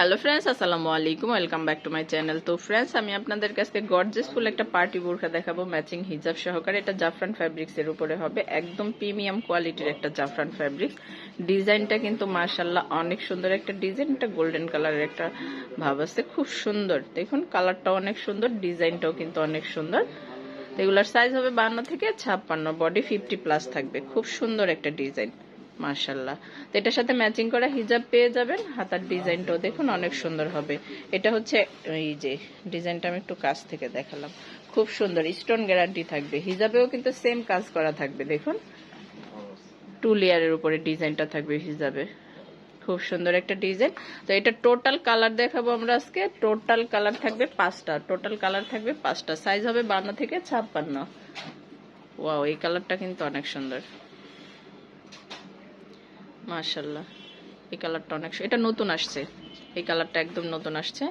Hello friends আসসালামু আলাইকুম welcome back to my channel তো ফ্রেন্ডস আমি আপনাদের কাছে গর্জেস ফুল একটা পার্টি বোরখা দেখাবো ম্যাচিং হিজাব সহকারে। এটা জাফরান ফ্যাব্রিক্স এর উপরে হবে। একদম প্রিমিয়াম কোয়ালিটির একটা জাফরান ফ্যাব্রিক্স ডিজাইনটা কিন্তু মার্শাল্লাহ অনেক সুন্দর একটা ডিজাইন। এটা গোল্ডেন কালারের একটা ভাব আছে। খুব সুন্দর। দেখুন কালারটা অনেক সুন্দর, ডিজাইনটাও কিন্তু অনেক সুন্দর। এগুলোর সাইজ হবে বান্ন থেকে ছাপ্পান্ন। বডি ফিফটি প্লাস থাকবে। খুব সুন্দর একটা ডিজাইন। মার্শাল্লাহ তো এটার সাথে ম্যাচিং করা হিজাব পেয়ে যাবেন, হাতার ডিজাইনটাও দেখুন অনেক সুন্দর হবে। এটা হচ্ছে এই যে ডিজাইনটা আমি একটু কাছ থেকে দেখালাম। খুব সুন্দর স্টোন গ্যারান্টি থাকবে। হিজাবেও কিন্তু সেম কাজ করা থাকবে, দেখুন। টু লেয়ারের উপরে ডিজাইনটা থাকবে হিজাবে। খুব সুন্দর একটা ডিজাইন। তো এটা টোটাল কালার দেখাবো আমরা আজকে। টোটাল কালার থাকবে পাঁচটা। টোটাল কালার থাকবে পাঁচটা। সাইজ হবে বান্ন থেকে ছাপ্পান্ন। ওয়াও এই কালারটা কিন্তু অনেক সুন্দর। মাশাল্লাহ এই কালারটা অনেক এটা নতুন আসছে। এই কালারটা একদম নতুন আসছে।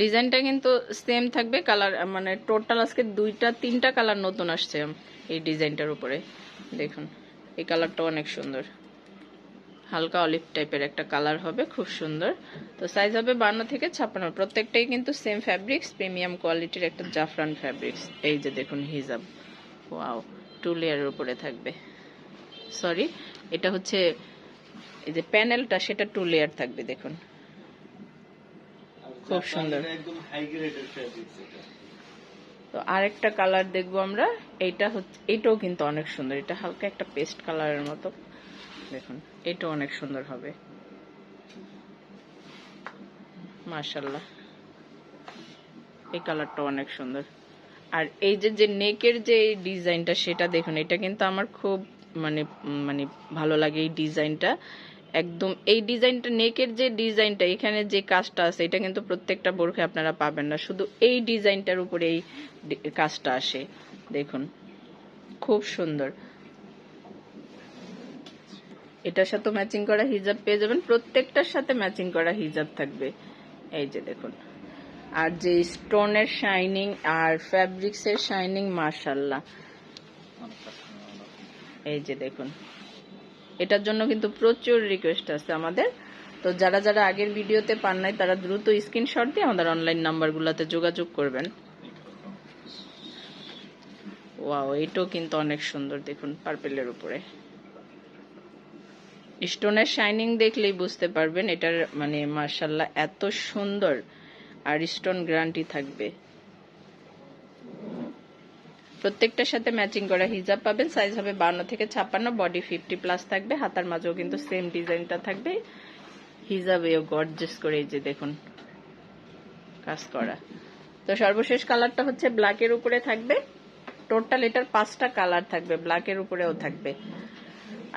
ডিজাইনটা কিন্তু সেম থাকবে। কালার মানে টোটাল আজকে দুইটা, তিনটা কালার নতুন আসছে এই ডিজাইনটার উপরে। দেখুন, এই কালারটা অনেক সুন্দর। হালকা অলিভ টাইপের একটা কালার হবে, খুব সুন্দর। তো সাইজ হবে বান্ন থেকে ছাপ্পান্ন। প্রত্যেকটাই কিন্তু সেম ফ্যাব্রিক্স প্রিমিয়াম কোয়ালিটির একটা জাফরান ফ্যাব্রিক্স এই যে দেখুন হিজাব। ওয়াও টু লেয়ারের উপরে থাকবে। সরি এটা হচ্ছে এই যে প্যানেলটা সেটা টু লেয়ার থাকবে দেখুন। খুব সুন্দর। এটা তো আরেকটা কালার দেখব আমরা। এইটা হচ্ছে এটাও কিন্তু অনেক সুন্দর। এটা হালকা একটা পেস্ট কালারের মতো। দেখুন এটাও অনেক সুন্দর হবে। মাশাল্লাহ এই কালারটা অনেক সুন্দর। আর এই যে যে নেকের যে ডিজাইনটা সেটা দেখুন এটা কিন্তু আমার খুব মানে মানে ভালো লাগে এই ডিজাইনটা। একদম এই ডিজাইনটা, নেকের যে ডিজাইনটা, এখানে যে কাজটা আছে, এটা কিন্তু প্রত্যেকটা বোরখে আপনারা পাবেন না। শুধু এই ডিজাইনটার উপরে এই কাজটা আসে। দেখুন, খুব সুন্দর। এটার সাথে ম্যাচিং করা হিজাব পেয়ে যাবেন। প্রত্যেকটার সাথে ম্যাচিং করা হিজাব থাকবে। এই যে দেখুন। আর যে স্টোনের শাইনিং আর ফ্যাব্রিক্সের শাইনিং মার্শাল্লাহ এই যে দেখুন। এটার জন্য কিন্তু প্রচুর রিকোয়েস্ট আছে আমাদের। তো যারা যারা আগের ভিডিওতে পান নাই, তারা দ্রুত স্ক্রিনশট দিয়ে আমাদের অনলাইন নাম্বারগুলোতে যোগাযোগ করবেন। ওয়াও এটাও কিন্তু অনেক সুন্দর দেখুন পার্পেলের উপরে। স্টোনের শাইনিং দেখলেই বুঝতে পারবেন, এটার মানে মার্শাল্লাহ এত সুন্দর। আর স্টোন গ্যারান্টি থাকবে। প্রত্যেকটার সাথে ম্যাচিং করা হিজাব পাবেন। সাইজ হবে বান্ন থেকে ছাপ্পান্ন বডি ফিফটি প্লাস থাকবে। হাতার মাঝেও কিন্তু সেম ডিজাইনটা থাকবে। হিজাবেও গর্জেস করে এই যে দেখুন, কাজ করা। তো সর্বশেষ কালারটা হচ্ছে ব্ল্যাকের উপরে থাকবে। টোটাল এটার পাঁচটা কালার থাকবে ব্ল্যাকের উপরেও থাকবে।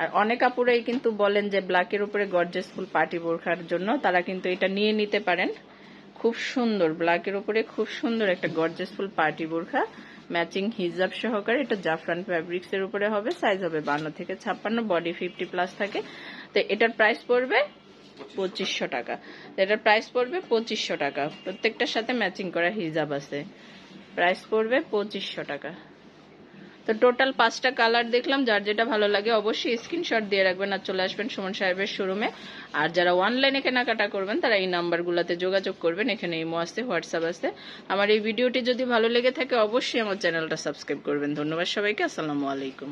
আর অনেক আপুরাই কিন্তু বলেন যে ব্ল্যাকের উপরে গর্জেস ফুল পার্টি বোরখার জন্য, তারা কিন্তু এটা নিয়ে নিতে পারেন। খুব সুন্দর ব্ল্যাকের উপরে খুব সুন্দর একটা গর্জেস ফুল পার্টি বোরখা। ম্যাচিং হিজাব সহকারে, এটা জাফরান ফ্যাব্রিক্স এর উপরে হবে সাইজ হবে বান্ন থেকে ছাপ্পান্ন বডি ফিফটি প্লাস থাকে। তো এটার প্রাইস পড়বে পঁচিশশো টাকা। এটার প্রাইস পড়বে পঁচিশশো টাকা। প্রত্যেকটার সাথে ম্যাচিং করা হিজাব আছে। প্রাইস পড়বে পঁচিশশো টাকা। তো টোটাল পাঁচটা কালার দেখলাম, যার যেটা ভালো লাগে অবশ্যই স্ক্রিনশট দিয়ে রাখবেন আর চলে আসবেন সুমন সাহেবের শোরুমে। আর যারা অনলাইনে কেনাকাটা করবেন, তারা এই নাম্বারগুলোতে যোগাযোগ করবেন, এখানে ইমো আসতে হোয়াটসঅ্যাপ আসতে আমার এই ভিডিওটি যদি ভালো লেগে থাকে, অবশ্যই আমার চ্যানেলটা সাবস্ক্রাইব করবেন। ধন্যবাদ সবাইকে, আসসালামু আলাইকুম।